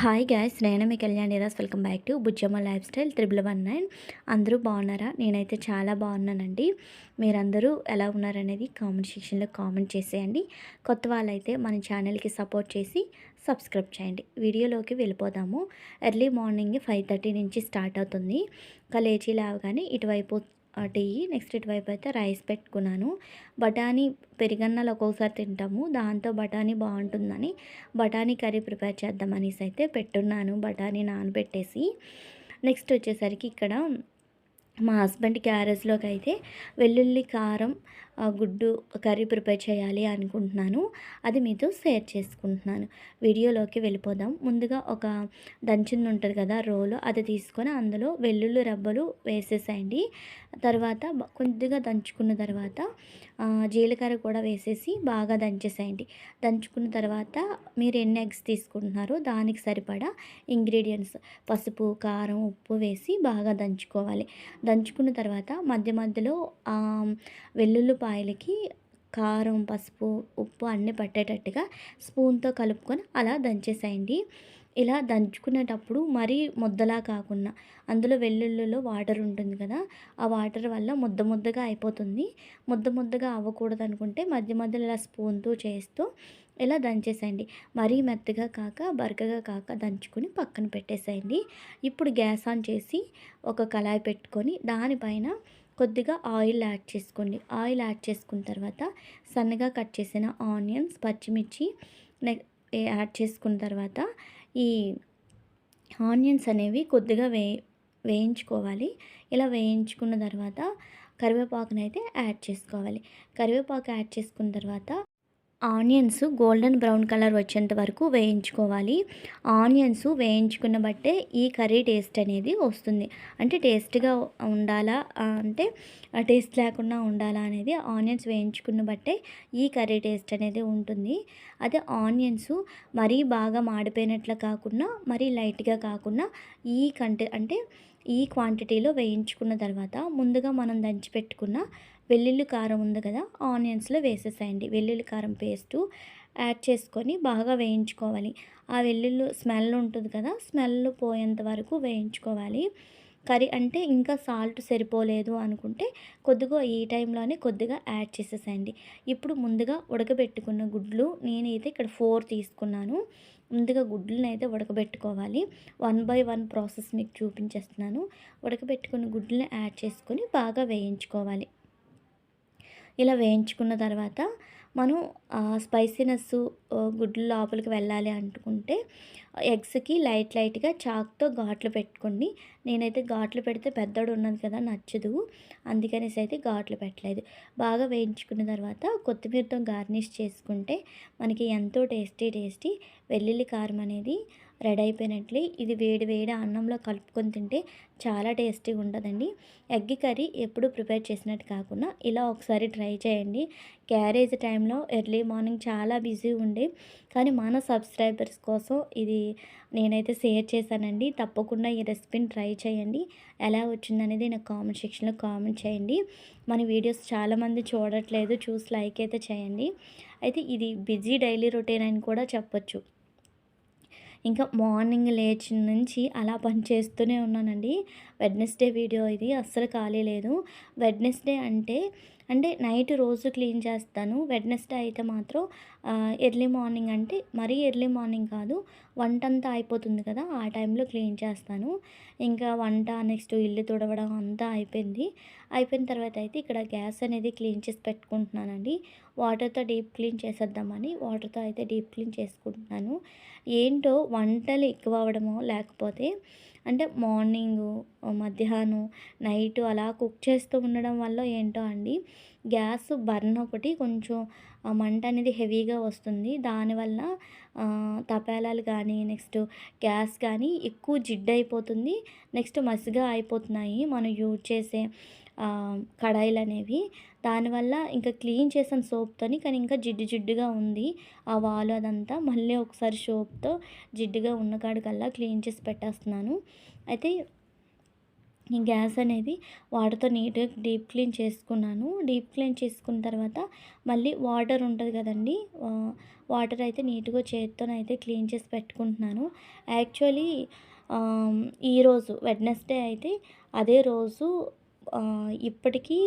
Hi guys నేను మీ Kalyan Niras welcome back to Bujjamma life style triple one nine అందరూ బాగున్నారా? నేనైతే చాలా బాగున్నానండి. మీరందరూ ఎలా ఉన్నారనేది కామెంట్ సెక్షన్లో కామెంట్ చేసేయండి. కొత్త వాళ్ళైతే మన ఛానల్కి సపోర్ట్ చేసి సబ్స్క్రైబ్ చేయండి. వీడియోలోకి వెళ్ళిపోదాము. ఎర్లీ మార్నింగ్ ఫైవ్ థర్టీ నుంచి స్టార్ట్ అవుతుంది. కలేజీ లేవగానే ఇటువైపు టీ నెక్స్ట్ ఇటువైపు అయితే రైస్ పెట్టుకున్నాను. బఠానీ పెరిగన్నలు ఒక్కొక్కసారి తింటాము. దాంతో బఠానీ బాగుంటుందని బఠానీ కర్రీ ప్రిపేర్ చేద్దామనేసి అయితే పెట్టున్నాను. బఠానీ నానబెట్టేసి నెక్స్ట్ వచ్చేసరికి ఇక్కడ మా హస్బెండ్ క్యారేజ్లోకి అయితే వెల్లుల్లి కారం గుడ్డు కర్రీ ప్రిపేర్ చేయాలి అనుకుంటున్నాను. అది మీతో షేర్ చేసుకుంటున్నాను. వీడియోలోకి వెళ్ళిపోదాం. ముందుగా ఒక దంచింది ఉంటుంది కదా రోలు. అది తీసుకొని అందులో వెల్లుల్లి రబ్బలు వేసేసేయండి. తర్వాత కొద్దిగా దంచుకున్న తర్వాత జీలకర్ర కూడా వేసేసి బాగా దంచేసేయండి. దంచుకున్న తర్వాత మీరు ఎన్ని ఎగ్స్ తీసుకుంటున్నారో దానికి సరిపడా ఇంగ్రీడియంట్స్ పసుపు కారం ఉప్పు వేసి బాగా దంచుకోవాలి. దంచుకున్న తర్వాత మధ్య మధ్యలో వెల్లుల్లి ఉల్లిపాయలకి కారం పసుపు ఉప్పు అన్నీ పట్టేటట్టుగా స్పూన్తో కలుపుకొని అలా దంచేసేయండి. ఇలా దంచుకునేటప్పుడు మరీ ముద్దలా కాకుండా అందులో వెల్లుల్లిలో వాటర్ ఉంటుంది కదా ఆ వాటర్ వల్ల ముద్ద ముద్దగా అయిపోతుంది. ముద్ద ముద్దగా అవ్వకూడదు అనుకుంటే మధ్య మధ్యలో ఇలా స్పూన్తో చేస్తూ ఇలా దంచేసేయండి. మరీ మెత్తగా కాక బరకగా కాక దంచుకొని పక్కన పెట్టేసేయండి. ఇప్పుడు గ్యాస్ ఆన్ చేసి ఒక కళాయి పెట్టుకొని దానిపైన కొద్దిగా ఆయిల్ యాడ్ చేసుకోండి. ఆయిల్ యాడ్ చేసుకున్న తర్వాత సన్నగా కట్ చేసిన ఆనియన్స్ పచ్చిమిర్చి యాడ్ చేసుకున్న తర్వాత ఈ ఆనియన్స్ అనేవి కొద్దిగా వే వేయించుకోవాలి. ఇలా వేయించుకున్న తర్వాత కరివేపాకునైతే యాడ్ చేసుకోవాలి. కరివేపాకు యాడ్ చేసుకున్న తర్వాత ఆనియన్స్ గోల్డెన్ బ్రౌన్ కలర్ వచ్చేంత వరకు వేయించుకోవాలి. ఆనియన్స్ వేయించుకున్న బట్టే ఈ కర్రీ టేస్ట్ అనేది వస్తుంది. అంటే టేస్ట్గా ఉండాలా అంటే టేస్ట్ లేకుండా ఉండాలా అనేది ఆనియన్స్ వేయించుకున్న బట్టే ఈ కర్రీ టేస్ట్ అనేది ఉంటుంది. అదే ఆనియన్స్ మరీ బాగా మాడిపోయినట్లు కాకుండా మరీ లైట్గా కాకుండా ఈ కంటే అంటే ఈ క్వాంటిటీలో వేయించుకున్న తర్వాత ముందుగా మనం దంచి పెట్టుకున్న వెల్లుల్లి కారం ఉంది కదా ఆనియన్స్లో వేసేసేయండి. వెల్లుల్లి కారం పేస్టు యాడ్ చేసుకొని బాగా వేయించుకోవాలి. ఆ వెల్లుల్లి స్మెల్ ఉంటుంది కదా స్మెల్ పోయేంత వరకు వేయించుకోవాలి. కర్రీ అంటే ఇంకా సాల్ట్ సరిపోలేదు అనుకుంటే కొద్దిగా ఈ టైంలోనే కొద్దిగా యాడ్ చేసేసేయండి. ఇప్పుడు ముందుగా ఉడకబెట్టుకున్న గుడ్లు నేనైతే ఇక్కడ ఫోర్ తీసుకున్నాను. ముందుగా గుడ్లను అయితే ఉడకబెట్టుకోవాలి. వన్ బై వన్ ప్రాసెస్ మీకు చూపించేస్తున్నాను. ఉడకబెట్టుకున్న గుడ్లను యాడ్ చేసుకొని బాగా వేయించుకోవాలి. ఇలా వేయించుకున్న తర్వాత మనం స్పైసీనెస్ గుడ్లు లోపలికి వెళ్ళాలి అనుకుంటే ఎగ్స్కి లైట్ లైట్గా చాక్తో ఘాట్లు పెట్టుకోండి. నేనైతే ఘాట్లు పెడితే పెద్దోడు ఉన్నది కదా నచ్చదు. అందుకనేసి అయితే ఘాట్లు పెట్టలేదు. బాగా వేయించుకున్న తర్వాత కొత్తిమీరతో గార్నిష్ చేసుకుంటే మనకి ఎంతో టేస్టీ టేస్టీ వెల్లుల్లి కారం అనేది రెడీ అయిపోయినట్లే ఇది వేడి వేడి అన్నంలో కలుపుకొని తింటే చాలా టేస్టీగా ఉంటుందండి. ఎగ్ కర్రీ ఎప్పుడు ప్రిపేర్ చేసినట్టు కాకుండా ఇలా ఒకసారి ట్రై చేయండి. క్యారేజ్ టైంలో ఎర్లీ మార్నింగ్ చాలా బిజీ ఉండే. కానీ మన సబ్స్క్రైబర్స్ కోసం ఇది నేనైతే షేర్ చేశానండి. తప్పకుండా ఈ రెసిపీని ట్రై చేయండి. ఎలా వచ్చిందనేది నాకు కామెంట్ సెక్షన్లో కామెంట్ చేయండి. మన వీడియోస్ చాలామంది చూడట్లేదు. చూసి లైక్ అయితే చేయండి. అయితే ఇది బిజీ డైలీ రొటీన్ అని కూడా చెప్పొచ్చు. ఇంకా మార్నింగ్ లేచిన నుంచి అలా పని చేస్తూనే ఉన్నానండి. వెడ్నెస్డే వీడియో ఇది అస్సలు ఖాళీ లేదు. వెడ్నెస్డే అంటే అంటే నైట్ రోజు క్లీన్ చేస్తాను. వెడ్నెస్డే అయితే మాత్రం ఎర్లీ మార్నింగ్ అంటే మరీ ఎర్లీ మార్నింగ్ కాదు వంట అంతా అయిపోతుంది కదా ఆ టైంలో క్లీన్ చేస్తాను. ఇంకా వంట నెక్స్ట్ ఇల్లు తుడవడం అంతా అయిపోయింది. అయిపోయిన తర్వాత అయితే ఇక్కడ గ్యాస్ అనేది క్లీన్ చేసి పెట్టుకుంటున్నానండి. వాటర్తో డీప్ క్లీన్ చేసేద్దామని వాటర్తో అయితే డీప్ క్లీన్ చేసుకుంటున్నాను. ఏంటో వంటలు ఎక్కువ అవ్వడమో లేకపోతే అంటే మార్నింగు మధ్యాహ్నం నైట్ అలా కుక్ చేస్తూ ఉండడం వల్ల ఏంటో అండి గ్యాస్ బర్న్ ఒకటి కొంచెం మంట అనేది హెవీగా వస్తుంది. దానివల్ల తపేలాలు కానీ నెక్స్ట్ గ్యాస్ కానీ ఎక్కువ జిడ్డు అయిపోతుంది. నెక్స్ట్ మసిగా అయిపోతున్నాయి. మనం యూజ్ చేసే కడాయిలు అనేవి. దానివల్ల ఇంకా క్లీన్ చేసాను సోప్తోని కానీ ఇంకా జిడ్డు జిడ్డుగా ఉంది. ఆ వాలు అదంతా మళ్ళీ ఒకసారి సోప్తో జిడ్డుగా ఉన్న కాడికల్లా క్లీన్ చేసి పెట్టేస్తున్నాను. అయితే ఈ గ్యాస్ అనేది వాటర్తో నీట్గా డీప్ క్లీన్ చేసుకున్నాను. డీప్ క్లీన్ చేసుకున్న తర్వాత మళ్ళీ వాటర్ ఉంటుంది కదండి వాటర్ అయితే నీట్గా చేత్తోనైతే క్లీన్ చేసి పెట్టుకుంటున్నాను. యాక్చువల్లీ ఈరోజు వెడ్నెస్డే అయితే అదే రోజు ఇప్పటికీ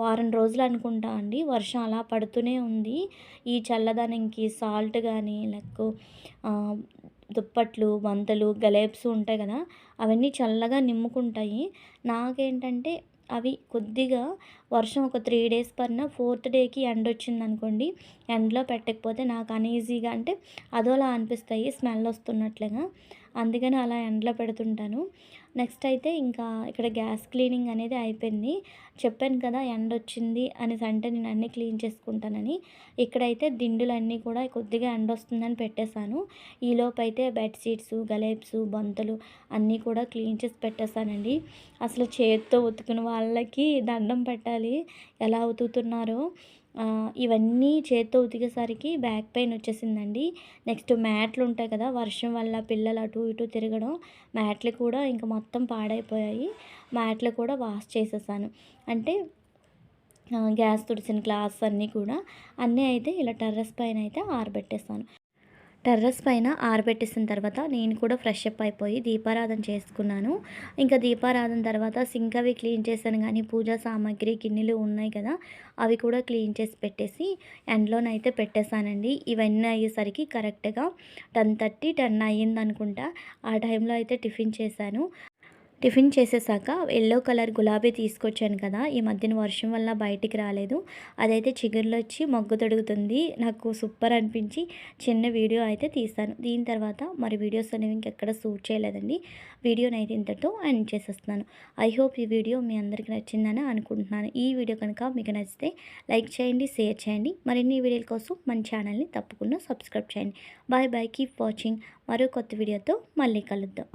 వారం రోజులు అనుకుంటా అండి వర్షం అలా పడుతూనే ఉంది. ఈ చల్లదనంకి సాల్ట్ కానీ లైక్ దుప్పట్లు వంతలు గలేబ్స్ ఉంటాయి కదా అవన్నీ చల్లగా నిమ్ముకుంటాయి. నాకేంటంటే అవి కొద్దిగా వర్షం ఒక త్రీ డేస్ పైన ఫోర్త్ డేకి ఎండ వచ్చింది అనుకోండి ఎండలో పెట్టకపోతే నాకు అనీజీగా అంటే అదోలా అనిపిస్తాయి స్మెల్ వస్తున్నట్లుగా. అందుకని అలా ఎండలో పెడుతుంటాను. నెక్స్ట్ అయితే ఇంకా ఇక్కడ గ్యాస్ క్లీనింగ్ అనేది అయిపోయింది. చెప్పాను కదా ఎండ వచ్చింది అనేసి అంటే నేను అన్నీ క్లీన్ చేసుకుంటానని. ఇక్కడైతే దిండులన్నీ కూడా కొద్దిగా ఎండ వస్తుందని పెట్టేశాను ఈలోపు అయితే బెడ్షీట్స్ గలేబ్స్ బంతులు అన్నీ కూడా క్లీన్ చేసి పెట్టేశానండి. అసలు చేతితో ఉతుకుని వాళ్ళకి దండం పెట్టాలి. ఎలా ఉతుకుతున్నారో. ఇవన్నీ చేత్తో ఉతికేసరికి బ్యాక్ పెయిన్ వచ్చేసిందండి. నెక్స్ట్ మ్యాట్లు ఉంటాయి కదా వర్షం వల్ల పిల్లలు అటు ఇటు తిరగడం మ్యాట్లు కూడా ఇంకా మొత్తం పాడైపోయాయి. మ్యాట్లు కూడా వాష్ చేసేసాను. అంటే గ్యాస్ తుడిచిన గ్లాస్ అన్నీ కూడా అన్నీ అయితే ఇలా టెర్రస్ పైన అయితే ఆరబెట్టేస్తాను టెర్రస్ పైన ఆరబెట్టేసిన తర్వాత నేను కూడా ఫ్రెష్ అప్ అయిపోయి దీపారాధన చేసుకున్నాను. ఇంకా దీపారాధన తర్వాత సింక్ అవి క్లీన్ చేశాను కానీ పూజా సామాగ్రి గిన్నెలు ఉన్నాయి కదా అవి కూడా క్లీన్ చేసి పెట్టేసి ఎండ్లోనైతే పెట్టేశానండి. ఇవన్నీ అయ్యేసరికి కరెక్ట్గా టెన్ థర్టీ టెన్ అయ్యింది అనుకుంటా ఆ టైంలో అయితే టిఫిన్ చేశాను. టిఫిన్ చేసేసాక ఎల్లో కలర్ గులాబీ తీసుకొచ్చాను కదా ఈ మధ్యన వర్షం వల్ల బయటికి రాలేదు. అదైతే చిగురులో వచ్చి మొగ్గు తొడుగుతుంది. నాకు సూపర్ అనిపించి చిన్న వీడియో అయితే తీస్తాను దీని తర్వాత మరి వీడియోస్ అనేవి ఇంకెక్కడ షూట్ చేయలేదండి. వీడియోని అయితే ఇంతతో ఎండ్ చేసేస్తున్నాను. ఐ హోప్ ఈ వీడియో మీ అందరికీ నచ్చిందని అనుకుంటున్నాను. ఈ వీడియో కనుక మీకు నచ్చితే లైక్ చేయండి షేర్ చేయండి. మరిన్ని వీడియోల కోసం మన ఛానల్ని తప్పకుండా సబ్స్క్రైబ్ చేయండి. బాయ్ బాయ్ కీప్ వాచింగ్ మరో కొత్త వీడియోతో మళ్ళీ కలుద్దాం.